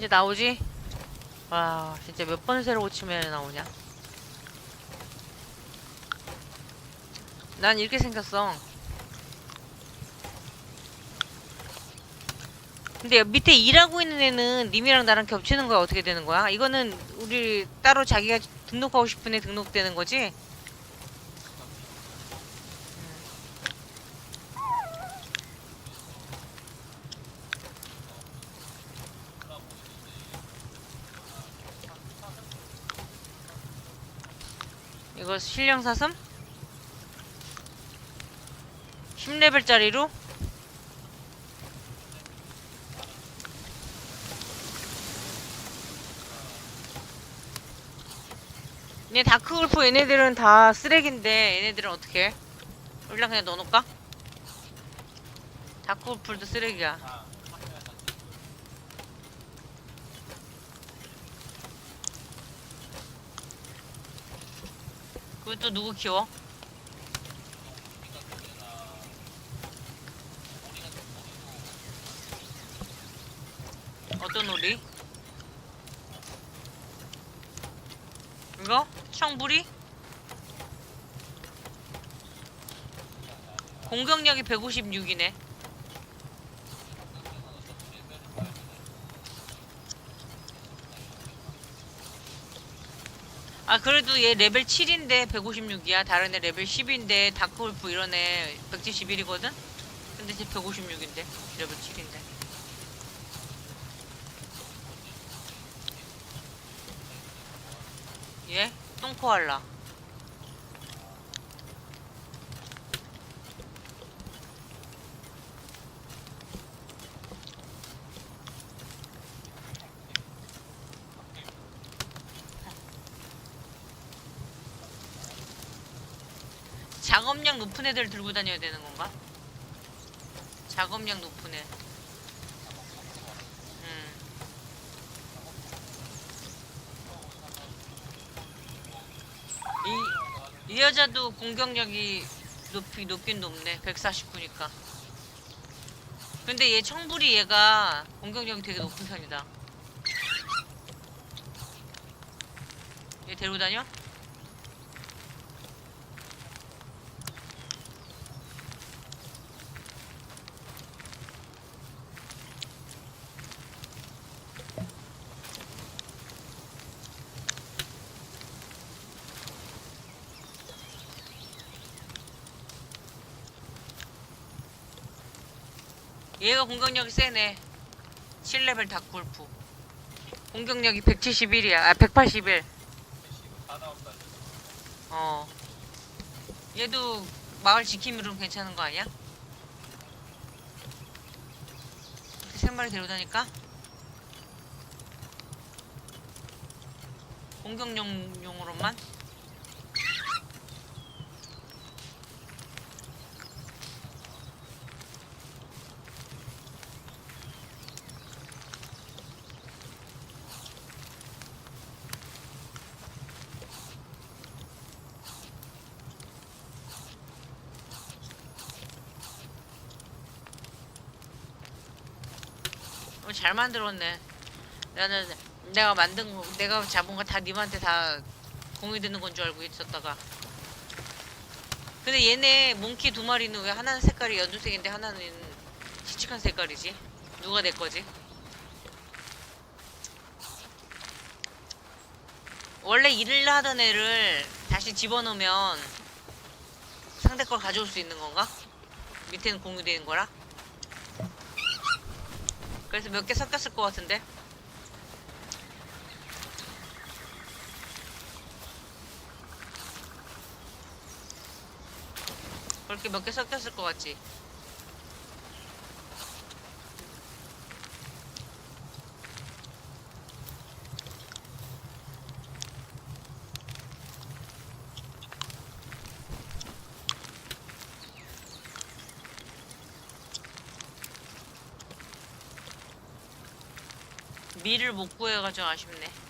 이제 나오지? 와 진짜 몇 번 새로 고치면 나오냐? 난 이렇게 생겼어. 근데 밑에 일하고 있는 애는 님이랑 나랑 겹치는 거야 어떻게 되는 거야? 이거는 우리 따로 자기가 등록하고 싶은 애 등록되는 거지? 이거 실령 사슴? 10레벨짜리로? 얘 다크울프 얘네들은 다 쓰레기인데 얘네들은 어떻게 해? 여기랑 그냥 넣어놓을까? 다크울프도 쓰레기야 그것도 누구 키워? 어떤 오리? 이거? 청부리? 공격력이 156이네. 아 그래도 얘 레벨 7인데 156이야. 다른 애 레벨 10인데 다크wol프 이런 애 171이거든? 근데 쟤 156인데 레벨 7인데. 얘? 똥코알라. 작업량 높은 애들 들고 다녀야 되는 건가? 작업량 높은 애. 음. 이, 이 여자도 공격력이 높이 높긴 높네. 149니까. 근데 얘 청불이 얘가 공격력이 되게 높은 편이다. 얘 데리고 다녀? 얘가 공격력이 세네. 7레벨 다크울프. 공격력이 171이야. 아, 181. 어. 얘도 마을 지킴이로 괜찮은 거 아니야? 마리 데려다니까? 공격용용으로만? 잘 만들었네. 나는 내가 만든 거, 내가 잡은 거 다 님한테 다 공유되는 건 줄 알고 있었다가. 근데 얘네 몽키 두 마리는 왜 하나는 색깔이 연두색인데 하나는 칙칙한 색깔이지? 누가 내 거지? 원래 일을 하던 애를 다시 집어넣으면 상대 걸 가져올 수 있는 건가? 밑에는 공유되는 거라? 그래서 몇 개 섞였을 것 같은데? 그렇게 몇 개 섞였을 것 같지? 밀을 못 구해가지고 아쉽네.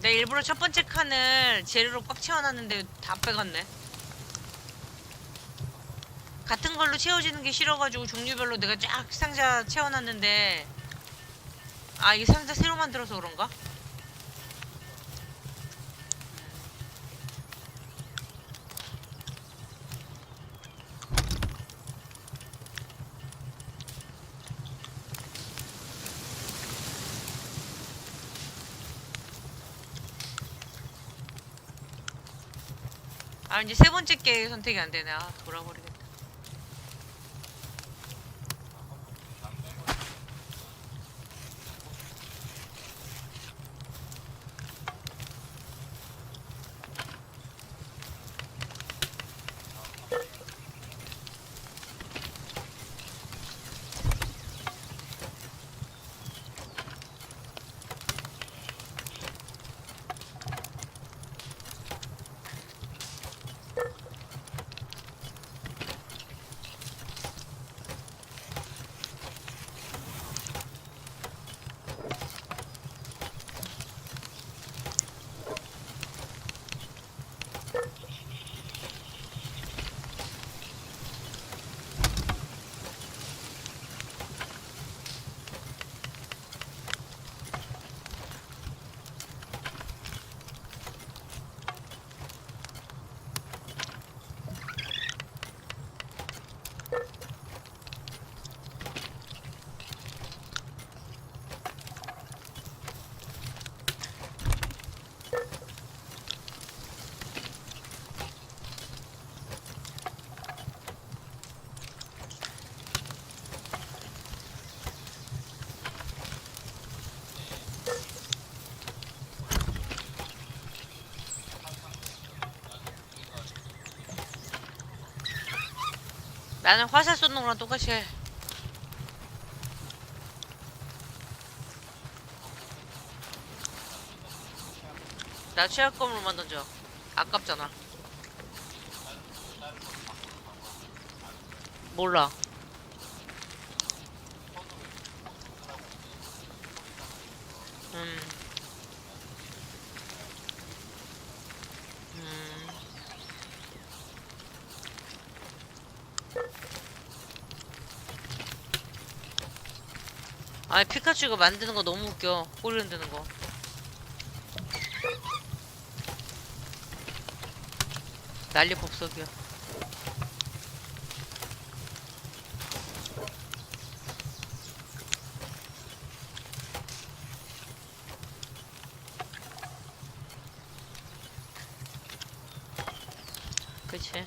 내가 일부러 첫 번째 칸을 재료로 꽉 채워놨는데 다 빼갔네. 같은 걸로 채워지는 게 싫어가지고 종류별로 내가 쫙 상자 채워놨는데 아 이게 상자 새로 만들어서 그런가? 아 이제 세 번째 게 선택이 안 되네. 아 돌아버리겠다. 나는 화살 쏘는 거랑 똑같이 해. 나 최악검으로만 던져. 아깝잖아. 몰라. 음. 음. 아 피카츄 이거 만드는 거 너무 웃겨. 꼬리 흔드는 거. 난리 법석이야. 그치?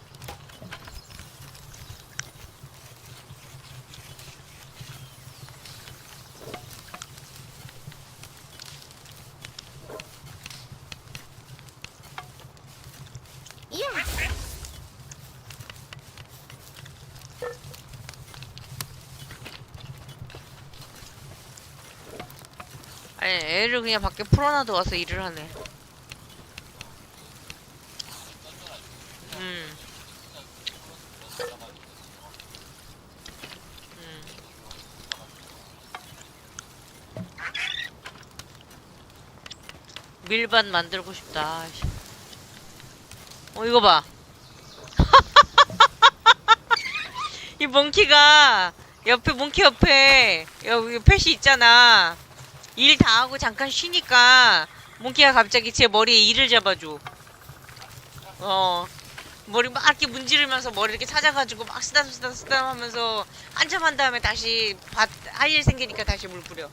아니 애를 그냥 밖에 풀어놔도 와서 일을 하네. 음. 음. 밀반 만들고 싶다. 어 이거 봐. 이 몽키가 옆에 몽키 옆에 여기 펫이 있잖아. 일 다 하고 잠깐 쉬니까 몽키가 갑자기 제 머리에 이를 잡아줘. 어. 머리 막 이렇게 문지르면서 머리 이렇게 찾아가지고 막 쓰담 쓰담 쓰담 하면서 한참 한 다음에 다시 밭할일 생기니까 다시 물 뿌려.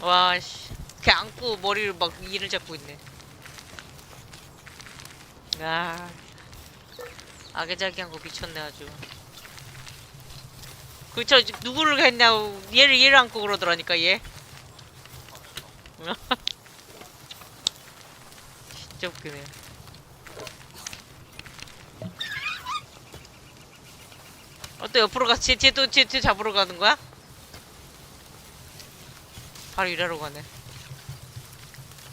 와 씨. 이렇게 안고 머리를 막 이를 잡고 있네. 아. 아기자기한 거 미쳤네 아주. 그 저 누구를 했냐 얘를 얘를 안고 그러더라니까 얘. 진짜 웃기네. 어또 옆으로 가? 쟤, 쟤또 쟤, 쟤 잡으러 가는 거야? 바로 일하러 가네.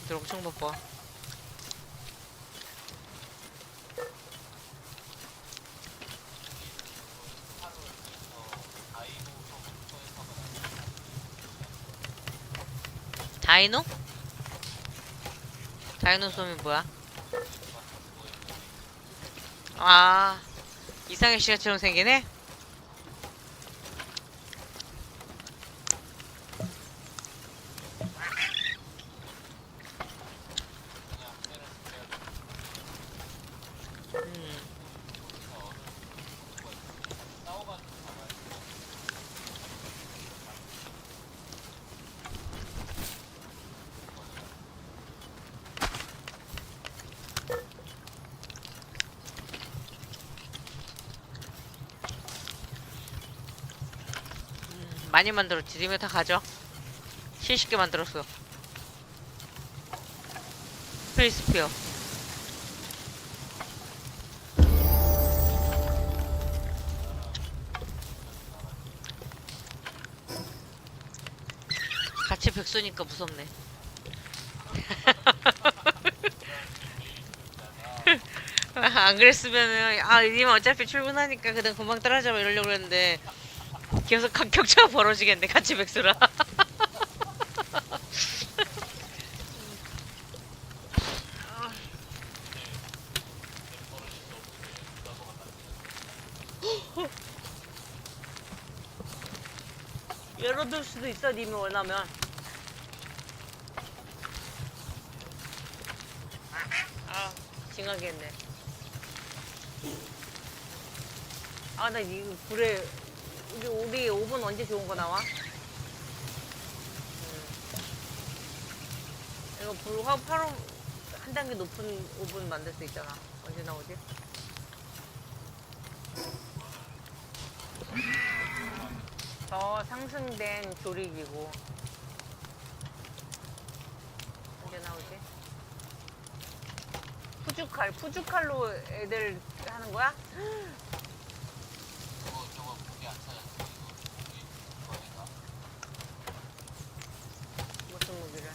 들 엄청 바빠. 다이노? 다이노 솜이 뭐야? 아 이상해 씨가처럼 생기네? 많이 만들었지. 님이 다 가져. 70개 만들었어. 스페이스피어. 같이 백수니까 무섭네. 안 그랬으면은 아 님 어차피 출근하니까 그냥 금방 떨어져 이러려고 했는데 계속 각- 격차가 벌어지겠네 같이 백수라. 열어둘 수도 있어 님이 원하면. 아 징하겠네. 아 나 이거 불에 이제 우리 오븐 언제 좋은 거 나와? 음. 이거 불 화, 바로 한 단계 높은 오븐 만들 수 있잖아 언제 나오지? 더 상승된 조리기고 언제 나오지? 푸주칼 푸주칼로 애들 하는 거야? 무슨 무기를?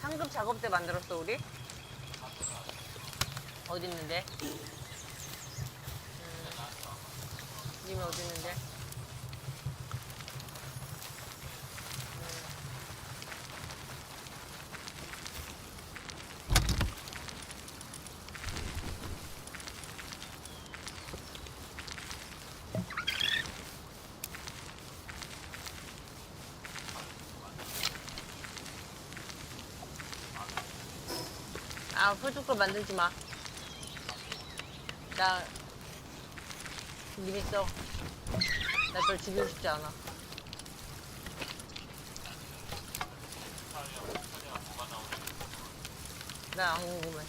상급 작업 때 만들었어 우리? 어디 있는데? 음. 님이 어디 있는데? 푸주거 만들지 마. 나, 님 있어. 나별 죽이고 싶지 않아. 나 안 궁금해.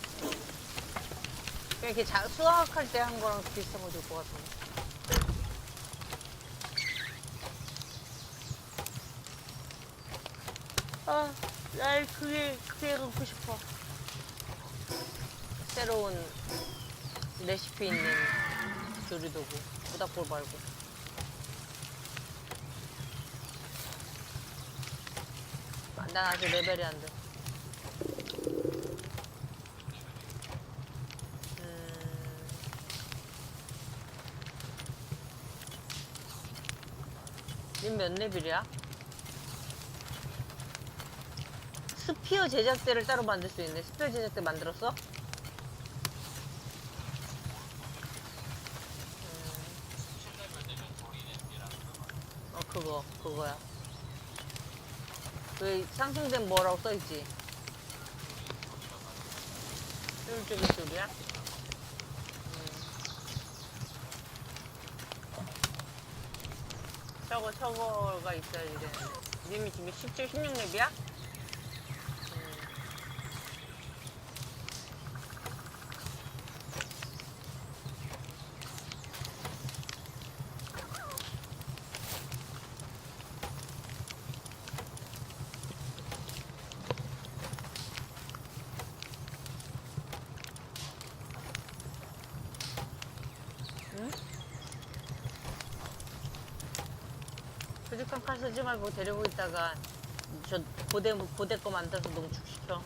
그냥 이렇게 자, 수학할 때 한 거랑 비슷한 거줄것 같은데. 아, 날 그게, 그게 갖고 싶어. 새로운 레시피 있는 조리도구 모닥불 말고 아, 난 아직 레벨이 안돼 님몇 레벨이야? 스피어 제작대를 따로 만들 수 있네 스피어 제작대 만들었어? 어 그거 그거야 그 상승된 뭐라고 써있지 쫄쪽이 쪽이야 음. 저거 저거가 있어야지 되는데 님이 지금 17, 16렙이야? 칼 쓰지 말고 데리고 있다가 저 고대 고대 거 만들어서 농축시켜.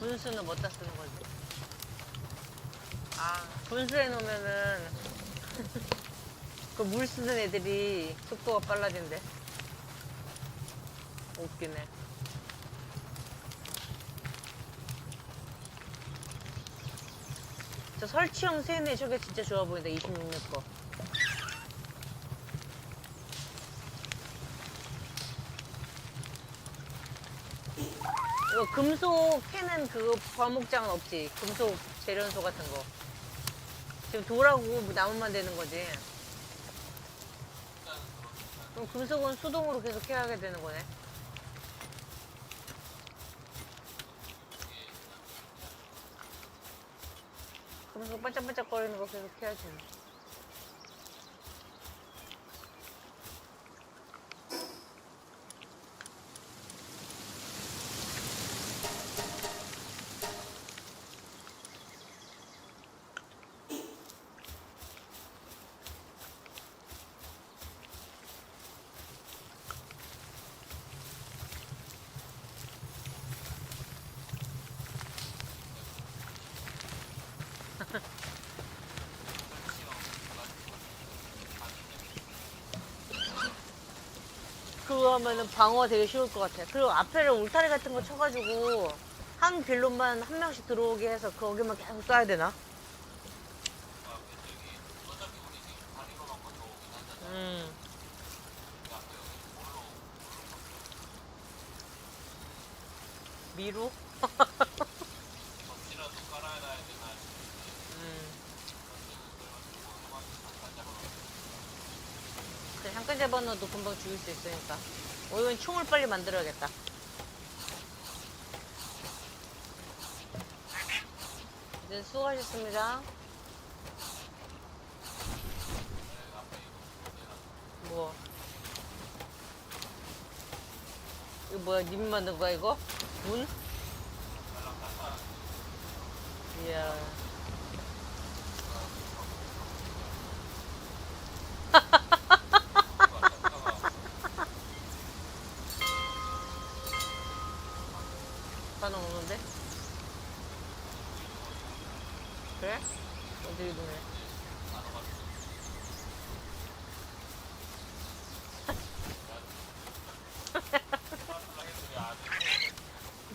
분수는 뭐다 쓰는 거지? 아, 분수해 놓으면은 그 물 쓰는 애들이 속도가 빨라진대. 웃기네. 저 설치형 세네 저게 진짜 좋아 보인다. 26년 거. 이거 금속 캐는 그 과목장은 없지. 금속 재련소 같은 거. 지금 돌하고 뭐 나무만 되는 거지. 그럼 금속은 수동으로 계속 해야 되는 거네. 금속 반짝반짝거리는 거 계속 해야지. 그거 하면은 방어가 되게 쉬울 것 같아. 그리고 앞에를 울타리 같은 거 쳐가지고 한 빌로만 한 명씩 들어오게 해서 거기만 계속 쏴야 되나? 음. 미루? 음. 잠깐 잡아놔도 금방 죽일 수 있으니까. 어, 이건 총을 빨리 만들어야겠다. 이제 수고하셨습니다. 뭐. 이거 뭐야, 님 만든 거야, 이거? 문? 이야. 반응 오는데? 그래? 어디 이동해?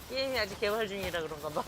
게임이 아직 개발 중이라 그런가 봐.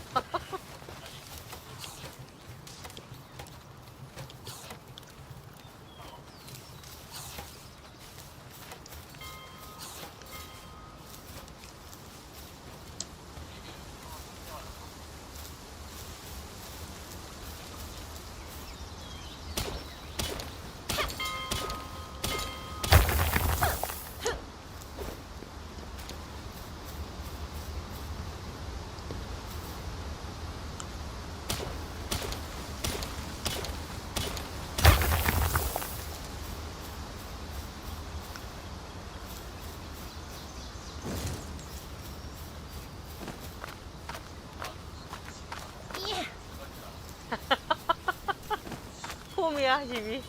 폼이야, 힘이.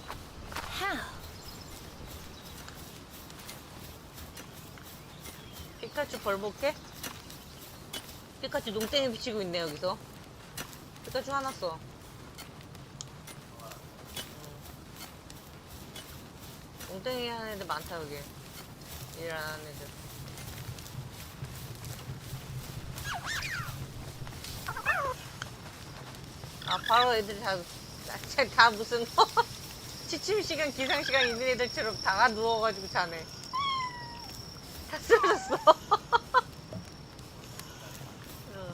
피카츄 벌목해? 피카츄 농땡이 비치고 있네, 여기서. 피카츄 하나 써. 음. 농땡이 하는 애들 많다, 여기. 일 안 하는 애들. 아, 바로 애들이 다, 다, 다 무슨, 취침 시간, 기상 시간 있는 애들처럼 다 누워가지고 자네. 다 쓰러졌어. 응.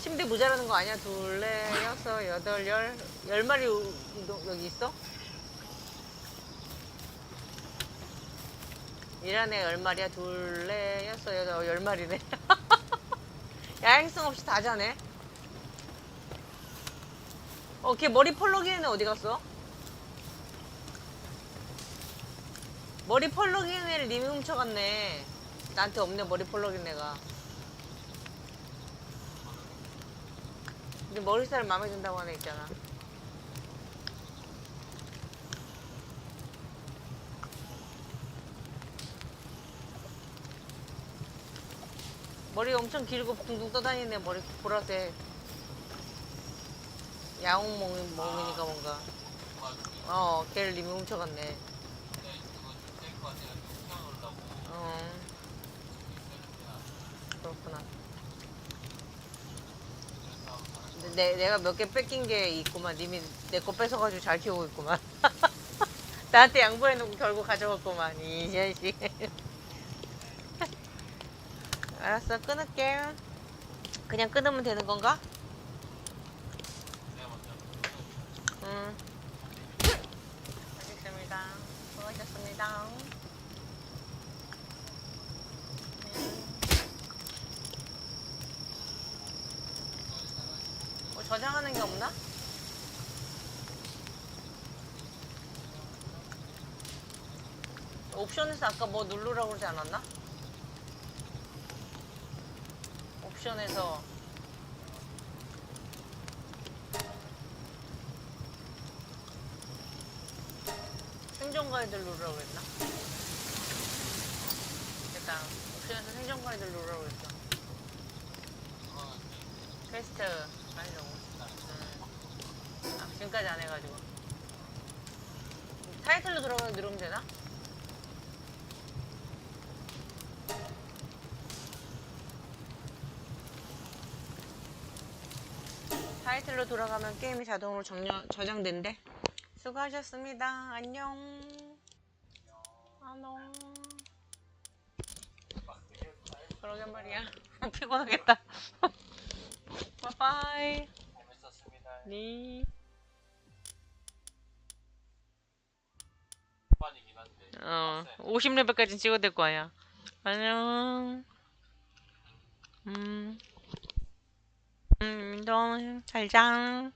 침대 모자라는 거 아니야? 둘, 넷, 여섯, 여덟, 열, 열 마리 우- 이동- 여기 있어? 일하네 열 마리야? 둘, 넷, 여섯, 여덟, 어, 열 마리네. 야행성 없이 다 자네. 어, 걔 머리 펄럭이는 어디 갔어? 머리 펄럭이는 애를 님이 훔쳐갔네. 나한테 없네, 머리 펄럭인 애가. 근데 머리살 마음에 든다고 하는 애 있잖아. 머리 엄청 길고 둥둥 떠다니네 머리 보라색 야옹 먹- 먹으니까 뭔가. 어 걔를 님이 훔쳐갔네. 어. 그렇구나. 근데 내, 내가 몇 개 뺏긴 게 있구만. 님이 내 거 뺏어가지고 잘 키우고 있구만. 나한테 양보해놓고 결국 가져갔구만 이 자식. 알았어 끊을게. 그냥 끊으면 되는 건가? 응 알겠습니다 수고하셨습니다 뭐 저장하는 게 없나? 옵션에서 아까 뭐 누르라고 그러지 않았나? 옵션에서 생존 가이드 누르라고 그랬나? 됐다. 옵션에서 생존 가이드 누르라고 그랬어. 퀘스트 하려고. 음. 아, 지금까지 안 해가지고. 타이틀로 들어가 누르면 되나? 타이틀로 돌아가면 게임이 자동으로 정렬, 저장된대. 수고하셨습니다. 안녕. 안녕. 그러게 말이야. 피곤하겠다. 바이바이. 네. 어, 빡세. 50레벨까지 찍어야 될 거야. 안녕. 음. 음, 너, 잘 자.